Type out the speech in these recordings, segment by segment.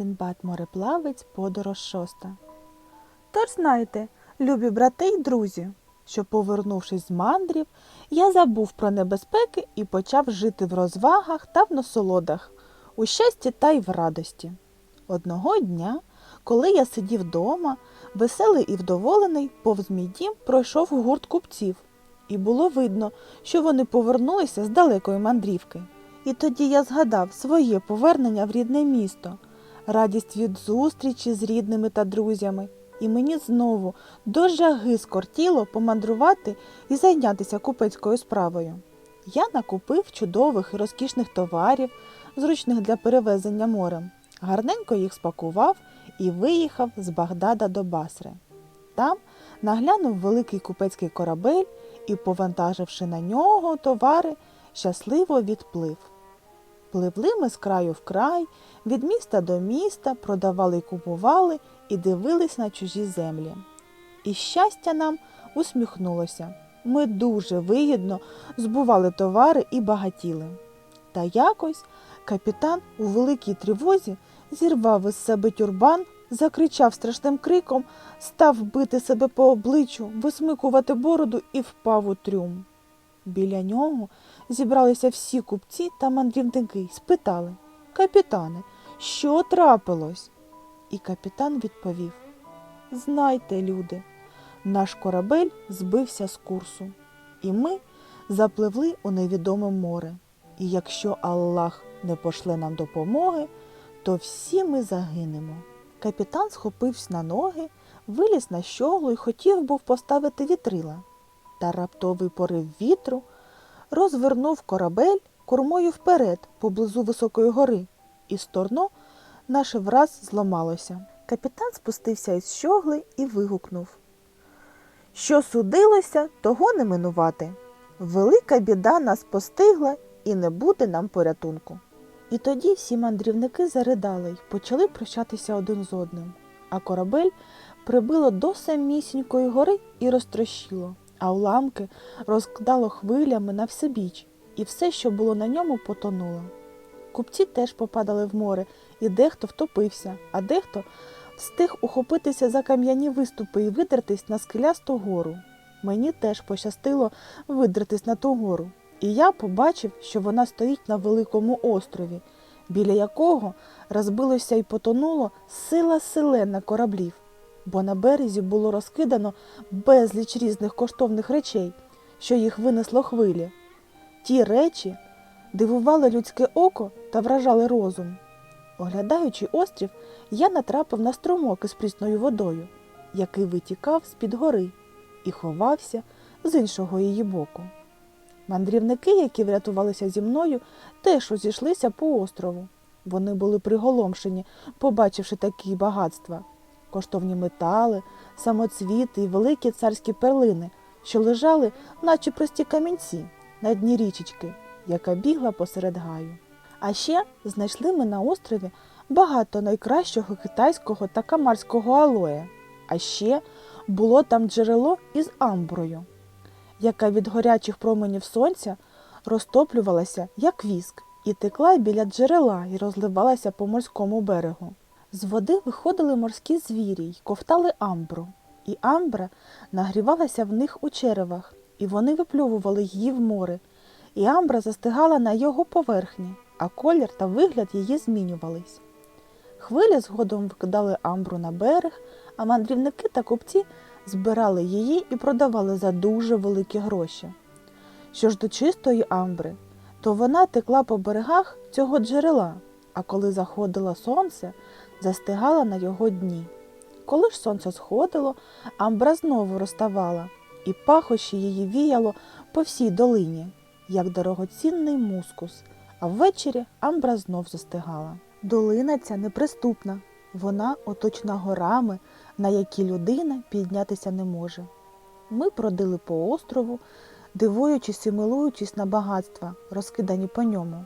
Синбад мореплавець, подорож шоста. Тож знаєте, любі брати й друзі, що, повернувшись з мандрів, я забув про небезпеки і почав жити в розвагах та в насолодах, у щасті та й в радості. Одного дня, коли я сидів вдома, веселий і вдоволений, повз мій дім пройшов гурт купців, і було видно, що вони повернулися з далекої мандрівки. І тоді я згадав своє повернення в рідне місто, радість від зустрічі з рідними та друзями, і мені знову до жаги скортіло помандрувати і зайнятися купецькою справою. Я накупив чудових і розкішних товарів, зручних для перевезення морем, гарненько їх спакував і виїхав з Багдада до Басри. Там наглянув великий купецький корабель і, повантаживши на нього товари, щасливо відплив. Пливли ми з краю в край, від міста до міста, продавали й купували і дивились на чужі землі. І щастя нам усміхнулося. Ми дуже вигідно збували товари і багатіли. Та якось капітан у великій тривозі зірвав із себе тюрбан, закричав страшним криком, став бити себе по обличчю, висмикувати бороду і впав у трюм. Біля нього зібралися всі купці та мандрівники й спитали Капітане, що трапилось? І капітан відповів Знайте, люди, наш корабель збився з курсу, і ми запливли у невідоме море. І якщо Аллах не пошле нам допомоги, то всі ми загинемо. Капітан схопився на ноги, виліз на щоглу і хотів був поставити вітрила. Та раптовий порив вітру розвернув корабель кормою вперед поблизу високої гори, і сторно наше враз зламалося. Капітан спустився із щогли і вигукнув Що судилося, того не минувати. Велика біда нас постигла і не буде нам порятунку. І тоді всі мандрівники заридали й почали прощатися один з одним, а корабель прибило до самісінької гори і розтрощило, а уламки розкидало хвилями на всебіч, і все, що було на ньому, потонуло. Купці теж попадали в море, і дехто втопився, а дехто встиг ухопитися за кам'яні виступи і видертись на скелясту гору. Мені теж пощастило видертись на ту гору, і я побачив, що вона стоїть на великому острові, біля якого розбилося і потонуло сила селена кораблів, бо на березі було розкидано безліч різних коштовних речей, що їх винесло хвилі. Ті речі дивували людське око та вражали розум. Оглядаючи острів, я натрапив на струмок із прісною водою, який витікав з-під гори і ховався з іншого її боку. Мандрівники, які врятувалися зі мною, теж розійшлися по острову. Вони були приголомшені, побачивши такі багатства коштовні метали, самоцвіти і великі царські перлини, що лежали, наче прості камінці, на дні річечки, яка бігла посеред гаю. А ще знайшли ми на острові багато найкращого китайського та камарського алоя. А ще було там джерело із амброю, яка від гарячих променів сонця розтоплювалася, як віск, і текла біля джерела і розливалася по морському берегу. З води виходили морські звірі й ковтали амбру, і амбра нагрівалася в них у черевах, і вони виплювували її в море, і амбра застигала на його поверхні, а колір та вигляд її змінювались. Хвилі згодом викидали амбру на берег, а мандрівники та купці збирали її і продавали за дуже великі гроші. Що ж до чистої амбри, то вона текла по берегах цього джерела, а коли заходило сонце, застигала на його дні. Коли ж сонце сходило, амбра знову розставала, і пахощі її віяло по всій долині, як дорогоцінний мускус, а ввечері амбра знов застигала. Долина ця неприступна, вона оточена горами, на які людина піднятися не може. Ми бродили по острову, дивуючись і милуючись на багатства, розкидані по ньому.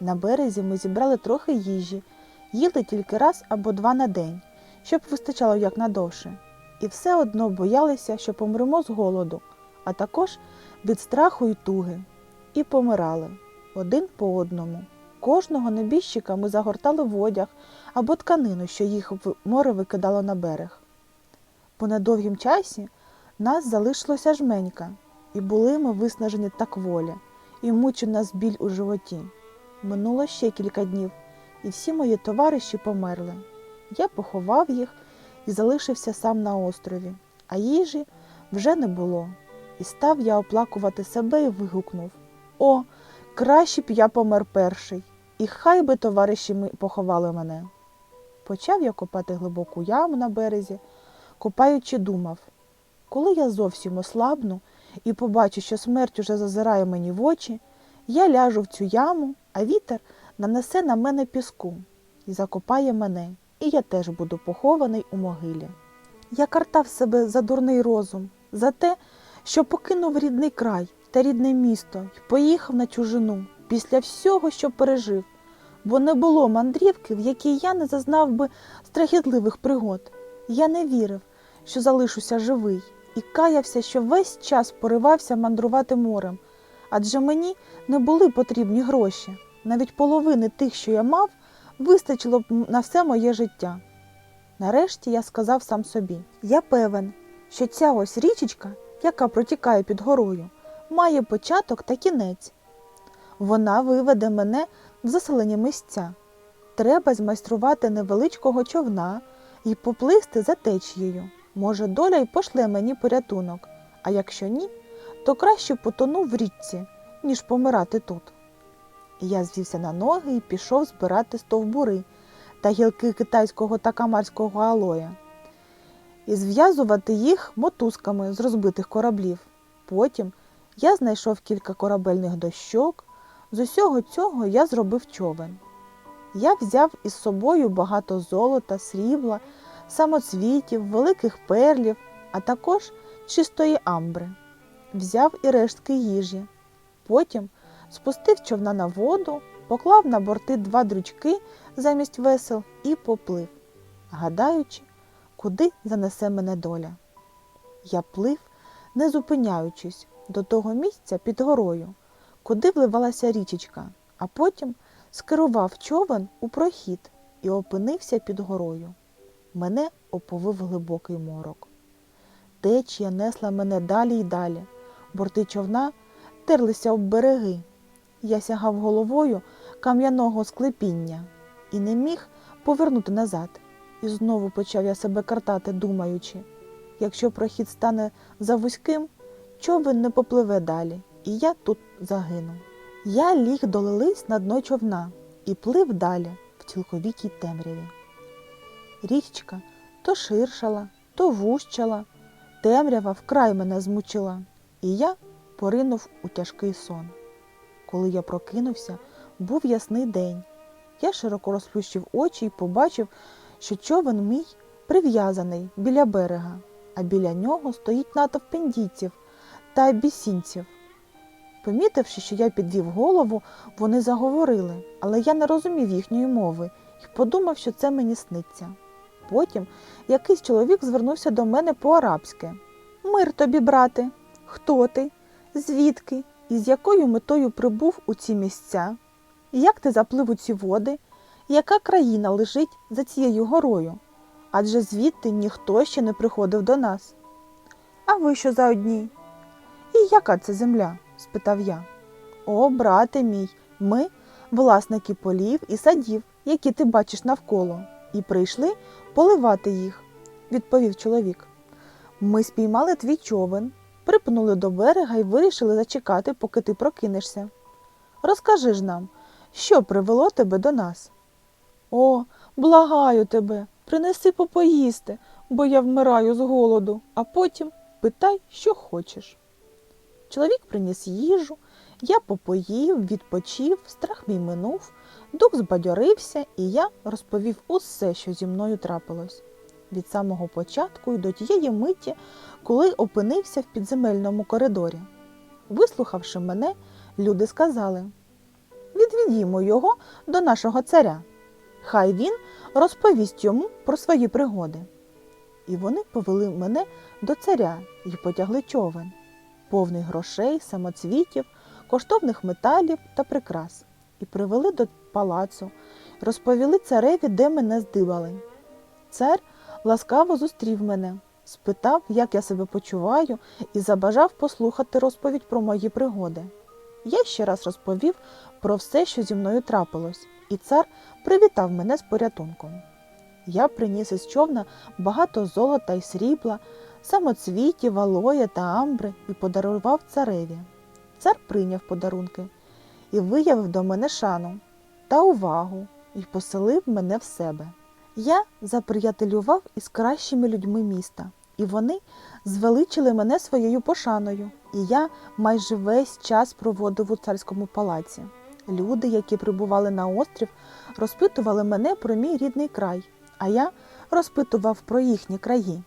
На березі ми зібрали трохи їжі, їли тільки раз або два на день, щоб вистачало якнадовше. І все одно боялися, що помремо з голоду, а також від страху і туги, і помирали один по одному. кожного небіжчика ми загортали в одяг або тканину, що їх в море викидало на берег. По недовгім часі нас залишилося жменька, і були ми виснажені так волі, і мучив нас біль у животі. Минуло ще кілька днів, і всі мої товариші померли. Я поховав їх і залишився сам на острові, а їжі вже не було. І став я оплакувати себе і вигукнув О, краще б я помер перший, і хай би товариші поховали мене. Почав я копати глибоку яму на березі, копаючи, думав, коли я зовсім ослабну і побачу, що смерть уже зазирає мені в очі, я ляжу в цю яму, а вітер нанесе на мене піску і закопає мене, і я теж буду похований у могилі. Я картав себе за дурний розум, за те, що покинув рідний край та рідне місто і поїхав на чужину після всього, що пережив, бо не було мандрівки, в якій я не зазнав би страхітливих пригод. Я не вірив, що залишуся живий, і каявся, що весь час поривався мандрувати морем, адже мені не були потрібні гроші. Навіть половини тих, що я мав, вистачило б на все моє життя. Нарешті я сказав сам собі: я певен, що ця ось річечка, яка протікає під горою, має початок та кінець. Вона виведе мене в заселені місця. Треба змайструвати невеличкого човна і поплисти за течією. Може, доля й пошле мені порятунок, а якщо ні, то краще потону в річці, ніж помирати тут. Я звівся на ноги і пішов збирати стовбури та гілки китайського та камарського алоя і зв'язувати їх мотузками з розбитих кораблів. Потім я знайшов кілька корабельних дощок. З усього цього я зробив човен. Я взяв із собою багато золота, срібла, самоцвітів, великих перлів, а також чистої амбри. Взяв і рештки їжі. Потім спустив човна на воду, поклав на борти два дрючки замість весел і поплив, гадаючи, куди занесе мене доля. Я плив, не зупиняючись, до того місця під горою, куди вливалася річечка, а потім скерував човен у прохід і опинився під горою. Мене оповив глибокий морок. Течія несла мене далі й далі. Борти човна терлися об береги. Я сягав головою кам'яного склепіння і не міг повернути назад. І знову почав я себе картати, думаючи, якщо прохід стане завузьким, човен не попливе далі, і я тут загину. Я ліг долились на дно човна і плив далі в цілковітій темряві. Річка то ширшала, то вущала, темрява вкрай мене змучила, і я поринув у тяжкий сон. Коли я прокинувся, був ясний день. Я широко розплющив очі і побачив, що човен мій прив'язаний біля берега, а біля нього стоїть натовп індійців та абісінців. Помітивши, що я підвів голову, вони заговорили, але я не розумів їхньої мови і подумав, що це мені сниться. Потім якийсь чоловік звернувся до мене по-арабськи. Мир тобі, брате, хто ти? Звідки? І з якою метою прибув у ці місця? Як ти заплив у ці води? Яка країна лежить за цією горою? Адже звідти ніхто ще не приходив до нас. А ви що за одні? І яка це земля? спитав я. О, брате мій, ми власники полів і садів, які ти бачиш навколо, і прийшли поливати їх, відповів чоловік. Ми спіймали твій човен, припнули до берега і вирішили зачекати, поки ти прокинешся. Розкажи ж нам, що привело тебе до нас? О, благаю тебе, принеси попоїсти, бо я вмираю з голоду, а потім питай, що хочеш. Чоловік приніс їжу, я попоїв, відпочив, страх мій минув, дух збадьорився, і я розповів усе, що зі мною трапилось. Від самого початку і до тієї миті, коли опинився в підземельному коридорі. Вислухавши мене, люди сказали Відведімо його до нашого царя. Хай він розповість йому про свої пригоди. І вони повели мене до царя і потягли човен, повний грошей, самоцвітів, коштовних металів та прикрас, і привели до палацу, розповіли цареві, де мене здибали. Цар ласкаво зустрів мене, спитав, як я себе почуваю, і забажав послухати розповідь про мої пригоди. Я ще раз розповів про все, що зі мною трапилось, і цар привітав мене з порятунком. Я приніс із човна багато золота й срібла, самоцвітів, алоя та амбри і подарував цареві. Цар прийняв подарунки і виявив до мене шану та увагу і поселив мене в себе. Я заприятелював із кращими людьми міста, і вони звеличили мене своєю пошаною, і я майже весь час проводив у царському палаці. Люди, які прибували на острів, розпитували мене про мій рідний край, а я розпитував про їхні краї.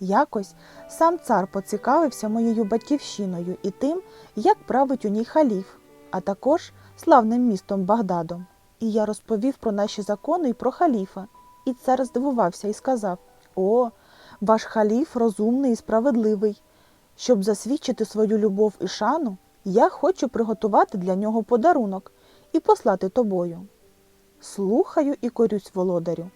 Якось сам цар поцікавився моєю батьківщиною і тим, як править у ній халіф, а також славним містом Багдадом. І я розповів про наші закони і про халіфа. І цар здивувався і сказав: О, ваш халіф розумний і справедливий. Щоб засвідчити свою любов і шану, я хочу приготувати для нього подарунок і послати тобою. Слухаю і корюсь, володарю.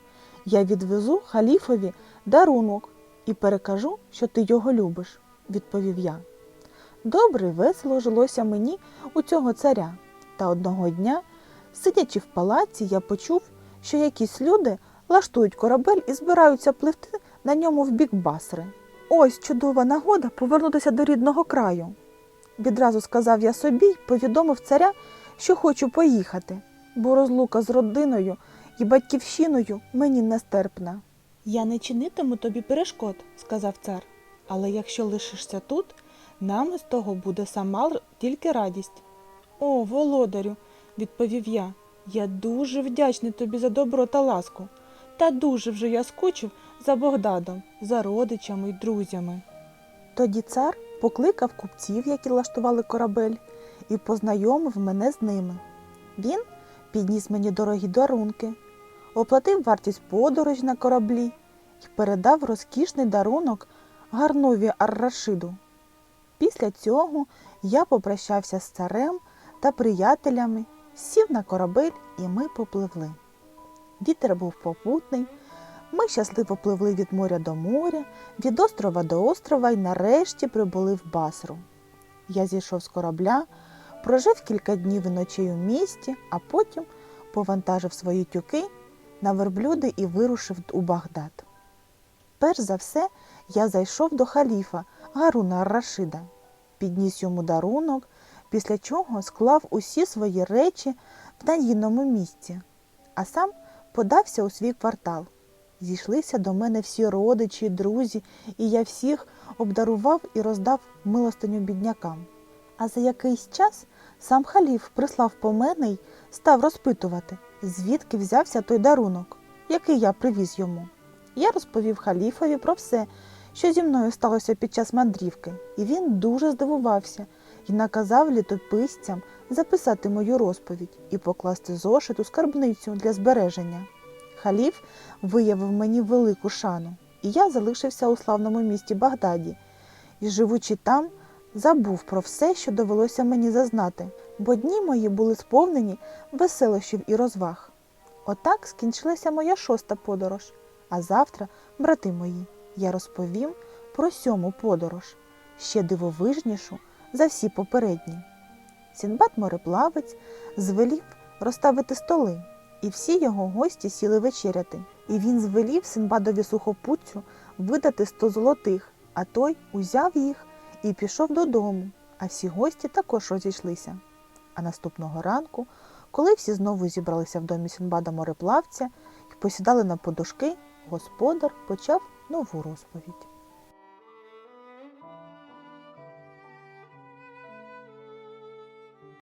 Я відвезу халіфові дарунок і перекажу, що ти його любиш, відповів я. Добре весело жилося мені у цього царя. Та одного дня, сидячи в палаці, я почув, що якісь люди лаштують корабель і збираються пливти на ньому в бік басри. Ось чудова нагода повернутися до рідного краю. Відразу сказав я собі й повідомив царя, що хочу поїхати, бо розлука з родиною і батьківщиною мені нестерпна. Я не чинитиму тобі перешкод, сказав цар, але якщо лишишся тут, нам із того буде сама тільки радість. О, володарю, відповів я, я дуже вдячний тобі за добро та ласку. Та дуже вже я скучив за Богдадом, за родичами й друзями. Тоді цар покликав купців, які лаштували корабель, і познайомив мене з ними. Він підніс мені дорогі дарунки, оплатив вартість подорож на кораблі і передав розкішний дарунок Гарнові Ар-Рашиду. Після цього я попрощався з царем та приятелями, сів на корабель і ми попливли. Вітер був попутний. Ми щасливо пливли від моря до моря, від острова до острова і нарешті прибули в Басру. Я зійшов з корабля, прожив кілька днів і ночей у місті, а потім повантажив свої тюки на верблюди і вирушив у Багдад. Перш за все, я зайшов до халіфа Гаруна Ар-Рашида, підніс йому дарунок, після чого склав усі свої речі в надійному місці, а сам подався у свій квартал. Зійшлися до мене всі родичі, друзі, і я всіх обдарував і роздав милостиню біднякам. А за якийсь час сам халіф прислав по мене й став розпитувати, звідки взявся той дарунок, який я привіз йому. Я розповів халіфові про все, що зі мною сталося під час мандрівки, і він дуже здивувався і наказав літописцям записати мою розповідь і покласти зошит у скарбницю для збереження. Халіф виявив мені велику шану, і я залишився у славному місті Багдаді, і, живучи там, забув про все, що довелося мені зазнати, бо дні мої були сповнені веселощів і розваг. Отак скінчилася моя шоста подорож. А завтра, брати мої, я розповім про сьому подорож, ще дивовижнішу за всі попередні. Сінбад мореплавець звелів розставити столи, і всі його гості сіли вечеряти. І він звелів Синбадові сухопутцю видати сто золотих, а той узяв їх і пішов додому, а всі гості також розійшлися. А наступного ранку, коли всі знову зібралися в домі Сінбада мореплавця і посідали на подушки, господар почав нову розповідь.